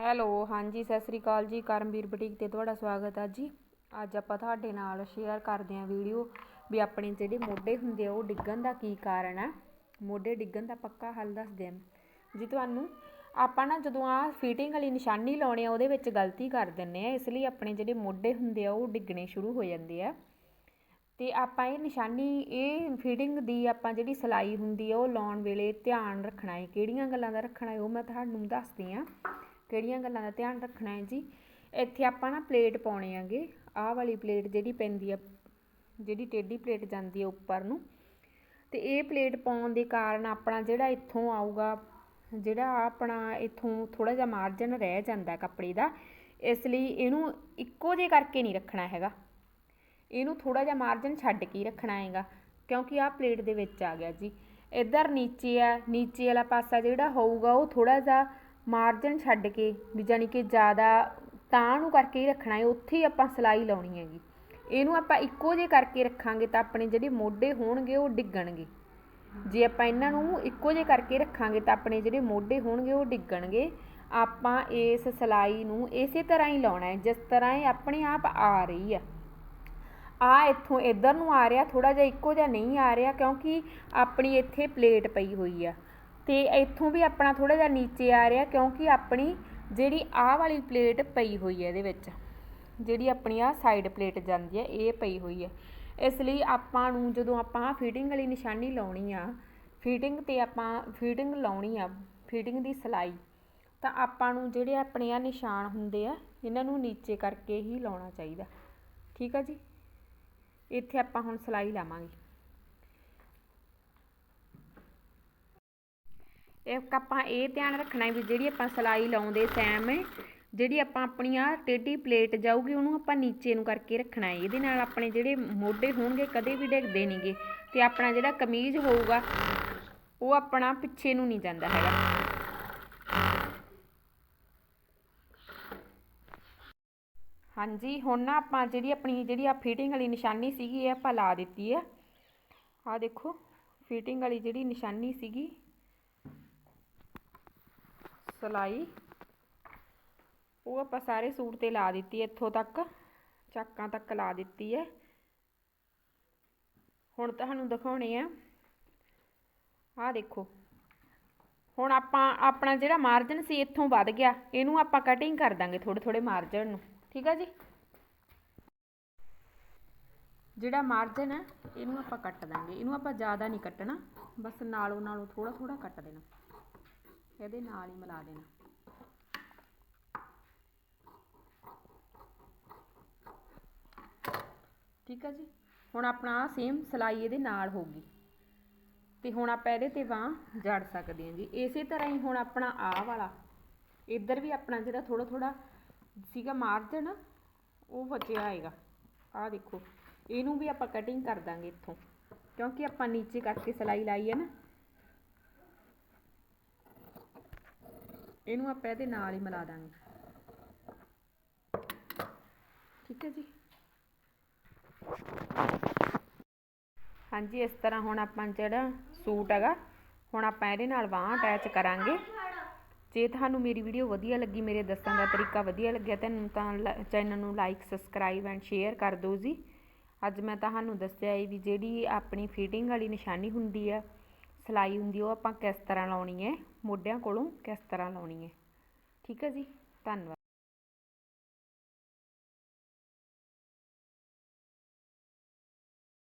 Hello, ਹਾਂਜੀ, ਸਤਿ ਸ੍ਰੀ ਅਕਾਲ ਜੀ। Karamvir boutique ਤੇ ਤੁਹਾਡਾ ਸਵਾਗਤ ਹੈ ਜੀ। ਅੱਜ ਆਪਾਂ ਤੁਹਾਡੇ ਨਾਲ ਸ਼ੇਅਰ ਕਰਦੇ ਹਾਂ ਵੀਡੀਓ ਵੀ ਆਪਣੇ ਜਿਹੜੇ ਮੋਢੇ ਹੁੰਦੇ ਆ, ਉਹ ਡਿੱਗਣ ਦਾ ਕੀ ਕਾਰਨ ਆ। ਮੋਢੇ ਡਿੱਗਣ ਦਾ ਪੱਕਾ ਹੱਲ ਦੱਸਦੇ ਹਾਂ ਜੀ, ਤੁਹਾਨੂੰ ਆਪਾਂ ਨਾ ਜਦੋਂ ਆ ਫਿਟਿੰਗ ਵਾਲੀ ਨਿਸ਼ਾਨੀ ਲਾਉਣੀ ਆ, ਉਹਦੇ ਵਿੱਚ ਗਲਤੀ ਕਰ ਦਿੰਨੇ ਆ। ਇਸ ਲਈ ਆਪਣੇ ਜਿਹੜੇ ਮੋਢੇ ਹੁੰਦੇ ਆ, ਉਹ ਡਿੱਗਣੇ ਸ਼ੁਰੂ ਹੋ ਜਾਂਦੇ ਆ। ਤੇ ਆਪਾਂ ਇਹ ਨਿਸ਼ਾਨੀ, ਇਹ ਫਿਟਿੰਗ ਦੀ ਆਪਾਂ ਜਿਹੜੀ ਸਲਾਈ ਹੁੰਦੀ ਆ, ਉਹ ਲਾਉਣ ਵੇਲੇ ਧਿਆਨ ਰੱਖਣਾ ਹੈ ਕਿਹੜੀਆਂ ਗੱਲਾਂ ਦਾ ਰੱਖਣਾ ਹੈ ਉਹ ਮੈਂ ਤੁਹਾਨੂੰ ਦੱਸਦੀ ਆ ਕਿਹੜੀਆਂ ਗੱਲਾਂ ਦਾ ਧਿਆਨ ਰੱਖਣਾ ਹੈ ਜੀ? ਇੱਥੇ ਆਪਾਂ ਨਾ ਪਲੇਟ ਪਾਉਣੇ ਆਗੇ ਆਹ ਵਾਲੀ ਪਲੇਟ ਜਿਹੜੀ ਪੈਂਦੀ ਆ, ਜਿਹੜੀ ਟੇਢੀ ਪਲੇਟ ਜਾਂਦੀ ਆ ਉੱਪਰ ਨੂੰ। ਤੇ ਇਹ ਪਲੇਟ ਪਾਉਣ ਦੇ ਕਾਰਨ ਆਪਣਾ ਜਿਹੜਾ ਇੱਥੋਂ ਆਊਗਾ, ਜਿਹੜਾ ਆਪਣਾ ਇੱਥੋਂ ਥੋੜਾ ਜਿਹਾ ਮਾਰਜਨ ਰਹਿ ਜਾਂਦਾ ਕੱਪੜੇ ਦਾ, ਇਸ ਲਈ ਇਹਨੂੰ ਇੱਕੋ ਜੇ ਕਰਕੇ ਨਹੀਂ ਰੱਖਣਾ ਹੈਗਾ। ਇਹਨੂੰ ਥੋੜਾ ਜਿਹਾ ਮਾਰਜਨ ਛੱਡ ਕੇ ਹੀ ਰੱਖਣਾ ਹੈਗਾ, ਕਿਉਂਕਿ ਆਹ ਪਲੇਟ ਦੇ ਵਿੱਚ ਆ ਗਿਆ ਜੀ। ਇੱਧਰ ਨੀਚੇ ਆ, ਨੀਚੇ ਵਾਲਾ ਪਾਸਾ ਜਿਹੜਾ ਹੋਊਗਾ ਉਹ ਥੋੜਾ ਜਿਹਾ ਮਾਰਜਨ ਛੱਡ ਕੇ ਵੀ ਜਾਨੀ ਕਿ ਜ਼ਿਆਦਾ ਤਾਂ ਨੂੰ ਕਰਕੇ ਹੀ ਰੱਖਣਾ ਹੈ, ਉੱਥੇ ਹੀ ਆਪਾਂ ਸਲਾਈ ਲਾਉਣੀ ਹੈਗੀ। ਇਹਨੂੰ ਆਪਾਂ ਇੱਕੋ ਜੇ ਕਰਕੇ ਰੱਖਾਂਗੇ ਤਾਂ ਆਪਣੇ ਜਿਹੜੇ ਮੋਢੇ ਹੋਣਗੇ ਉਹ ਡਿੱਗਣਗੇ। ਜੇ ਆਪਾਂ ਇਹਨਾਂ ਨੂੰ ਇੱਕੋ ਜੇ ਕਰਕੇ ਰੱਖਾਂਗੇ ਤਾਂ ਆਪਣੇ ਜਿਹੜੇ ਮੋਢੇ ਹੋਣਗੇ ਉਹ ਡਿੱਗਣਗੇ। ਆਪਾਂ ਇਸ ਸਲਾਈ ਨੂੰ ਇਸੇ ਤਰ੍ਹਾਂ ਹੀ ਲਾਉਣਾ ਹੈ, ਜਿਸ ਤਰ੍ਹਾਂ ਇਹ ਆਪਣੇ ਆਪ ਆ ਰਹੀ ਆ। ਆ ਇੱਥੋਂ ਇੱਧਰ ਨੂੰ ਆ ਰਿਹਾ ਥੋੜਾ ਜਿਹਾ ਇੱਕੋ ਜਿਹਾ ਨਹੀਂ ਆ ਰਿਹਾ ਕਿਉਂਕਿ ਆਪਣੀ ਇੱਥੇ ਪਲੇਟ ਪਈ ਹੋਈ ਆ। ਅਤੇ ਇੱਥੋਂ ਵੀ ਆਪਣਾ ਥੋੜ੍ਹਾ ਜਿਹਾ ਨੀਚੇ ਆ ਰਿਹਾ ਕਿਉਂਕਿ ਆਪਣੀ ਜਿਹੜੀ ਆਹ ਵਾਲੀ ਪਲੇਟ ਪਈ ਹੋਈ ਹੈ ਇਹਦੇ ਵਿੱਚ, ਜਿਹੜੀ ਆਪਣੀ ਆ ਸਾਈਡ ਪਲੇਟ ਜਾਂਦੀ ਹੈ, ਇਹ ਪਈ ਹੋਈ ਹੈ। ਇਸ ਲਈ ਆਪਾਂ ਨੂੰ ਜਦੋਂ ਆਪਾਂ ਫਿਟਿੰਗ ਵਾਲੀ ਨਿਸ਼ਾਨੀ ਲਾਉਣੀ ਆ ਫਿਟਿੰਗ ਤੇ ਆਪਾਂ ਫਿਟਿੰਗ ਲਾਉਣੀ ਆ ਫਿਟਿੰਗ ਦੀ ਸਲਾਈ, ਤਾਂ ਆਪਾਂ ਨੂੰ ਜਿਹੜੇ ਆਪਣੇ ਆ ਨਿਸ਼ਾਨ ਹੁੰਦੇ ਆ, ਇਹਨਾਂ ਨੂੰ ਨੀਚੇ ਕਰਕੇ ਹੀ ਲਾਉਣਾ ਚਾਹੀਦਾ। ਠੀਕ ਆ ਜੀ? ਇੱਥੇ ਆਪਾਂ ਹੁਣ ਸਲਾਈ ਲਾਵਾਂਗੇ। ਇਹ ਆਪਾਂ ਇਹ ਧਿਆਨ ਰੱਖਣਾ ਵੀ ਜਿਹੜੀ ਆਪਾਂ ਸਲਾਈ ਲਾਉਂਦੇ ਸੈਮ, ਜਿਹੜੀ ਆਪਾਂ ਆਪਣੀ ਆ ਟੇਢੀ ਪਲੇਟ ਜਾਊਗੀ, ਉਹਨੂੰ ਆਪਾਂ ਨੀਚੇ ਨੂੰ ਕਰਕੇ ਰੱਖਣਾ ਹੈ। ਇਹਦੇ ਨਾਲ ਆਪਣੇ ਜਿਹੜੇ ਮੋਢੇ ਹੋਣਗੇ, ਕਦੇ ਵੀ ਡਿੱਗਦੇ ਨਹੀਂਗੇ ਤੇ ਆਪਣਾ ਜਿਹੜਾ ਕਮੀਜ਼ ਹੋਊਗਾ, ਉਹ ਆਪਣਾ ਪਿੱਛੇ ਨੂੰ ਨਹੀਂ ਜਾਂਦਾ ਹੈਗਾ। ਹਾਂਜੀ, ਹੁਣ ਨਾ ਆਪਾਂ ਜਿਹੜੀ ਆਪਣੀ ਜਿਹੜੀ ਆ ਫਿਟਿੰਗ ਵਾਲੀ ਨਿਸ਼ਾਨੀ ਸੀਗੀ, ਇਹ ਆਪਾਂ ਲਾ ਦਿੱਤੀ ਆ। ਆ ਦੇਖੋ ਫਿਟਿੰਗ ਵਾਲੀ ਜਿਹੜੀ ਨਿਸ਼ਾਨੀ ਸੀਗੀ ਸਲਾਈ ਉਹ ਆਪਾਂ ਸਾਰੇ ਸੂਟ ਤੇ ਲਾ ਦਿੱਤੀ ਇੱਥੋਂ ਤੱਕ, ਚੱਕਾਂ ਤੱਕ ਲਾ ਦਿੱਤੀ ਹੈ। ਹੁਣ ਤੁਹਾਨੂੰ ਦਿਖਾਉਣੇ ਆ। ਆਹ ਦੇਖੋ। ਹੁਣ ਆਪਾਂ, ਆਪਣਾ ਜਿਹੜਾ ਮਾਰਜਨ ਸੀ ਇੱਥੋਂ ਵੱਧ ਗਿਆ, ਇਹਨੂੰ ਆਪਾਂ ਕਟਿੰਗ ਕਰ ਦਾਂਗੇ ਥੋੜੇ ਥੋੜੇ ਮਾਰਜਨ ਨੂੰ। ਠੀਕ ਆ ਜੀ? ਜਿਹੜਾ ਮਾਰਜਨ ਹੈ, ਇਹਨੂੰ ਆਪਾਂ ਕੱਟ ਦਾਂਗੇ। ਇਹਨੂੰ ਆਪਾਂ ਜ਼ਿਆਦਾ ਨਹੀਂ ਕੱਟਣਾ, ਬਸ ਨਾਲੋਂ ਨਾਲੋਂ ਥੋੜਾ ਥੋੜਾ ਕੱਟ ਦੇਣਾ। ਇਹਦੇ ਨਾਲ ਹੀ ਮਿਲਾ ਦੇਣਾ। ਠੀਕ ਆ ਜੀ? ਹੁਣ ਆਪਣਾ ਸੇਮ ਸਲਾਈ ਇਹਦੇ ਨਾਲ ਹੋਊਗੀ। ਤੇ ਹੁਣ ਆਪਾਂ ਇਹਦੇ ਤੇ ਬਾਹ ਜੜ ਸਕਦੇ ਹਾਂ ਜੀ। ਇਸੇ ਤਰ੍ਹਾਂ ਹੀ ਹੁਣ ਆਪਣਾ ਆਹ ਵਾਲਾ। ਇੱਧਰ ਵੀ ਆਪਣਾ ਜਿਹੜਾ ਥੋੜਾ ਥੋੜਾ ਸੀਗਾ ਮਾਰਜਨ ਉਹ ਬਚਿਆ ਆਏਗਾ ਆਹ ਦੇਖੋ, ਇਹਨੂੰ ਵੀ ਆਪਾਂ ਕਟਿੰਗ ਕਰ ਦਾਂਗੇ ਇੱਥੋਂ। ਕਿਉਂਕਿ ਆਪਾਂ ਨੀਚੇ ਕਰਕੇ ਸਲਾਈ ਲਾਈ ਹੈ ਨਾ। ਇਹਨੂੰ ਆਪਾਂ ਇਹਦੇ ਨਾਲ ਹੀ ਮਿਲਾ ਦਾਂਗੇ। ਠੀਕ ਹੈ ਜੀ? ਹਾਂਜੀ, ਇਸ ਤਰ੍ਹਾਂ ਹੁਣ ਆਪਾਂ ਜਿਹੜਾ ਸੂਟ ਹੈਗਾ, ਹੁਣ ਆਪਾਂ ਇਹਦੇ ਨਾਲ ਬਾਹ ਅਟੈਚ ਕਰਾਂਗੇ। ਜੇ ਤੁਹਾਨੂੰ ਮੇਰੀ ਵੀਡੀਓ ਵਧੀਆ ਲੱਗੀ, ਮੇਰੇ ਦੱਸਣ ਦਾ ਤਰੀਕਾ ਵਧੀਆ ਲੱਗਿਆ ਤੈਨੂੰ ਤਾਂ ਚੈਨਲ ਨੂੰ ਲਾਈਕ ਸਬਸਕ੍ਰਾਈਬ ਐਂਡ ਸ਼ੇਅਰ ਕਰ ਦਿਓ ਜੀ। ਅੱਜ ਮੈਂ ਤੁਹਾਨੂੰ ਦੱਸਿਆ ਹੈ ਵੀ ਜਿਹੜੀ ਆਪਣੀ ਫਿਟਿੰਗ ਵਾਲੀ ਨਿਸ਼ਾਨੀ ਹੁੰਦੀ ਆ ਸਿਲਾਈ ਹੁੰਦੀ ਉਹ ਆਪਾਂ ਕਿਸ ਤਰ੍ਹਾਂ ਲਾਉਣੀ ਹੈ? ਮੋਢਿਆਂ ਕੋਲੋਂ ਕਿਸ ਤਰ੍ਹਾਂ ਲਾਉਣੀ ਹੈ? ਠੀਕ ਹੈ ਜੀ, ਧੰਨਵਾਦ।